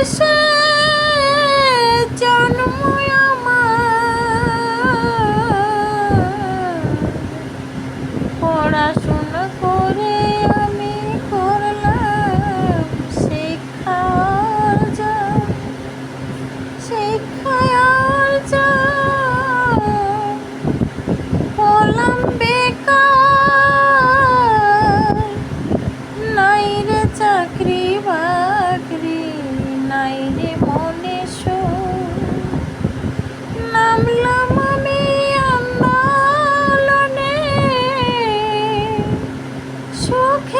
দেশে জন্ম আমার। পড়াশোনা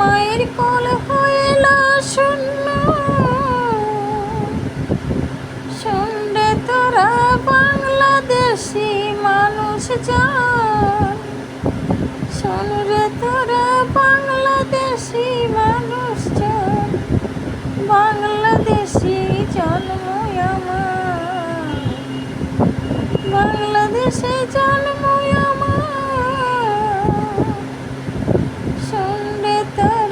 মায়ের কল হইল শূন্য। শুনলে তোরা বাংলাদেশি মানুষ যান শুনলে তোরা বাংলাদেশি মানুষ যান বাংলাদেশি জন্ম আমার। বাংলাদেশে জন্ম আমার। তো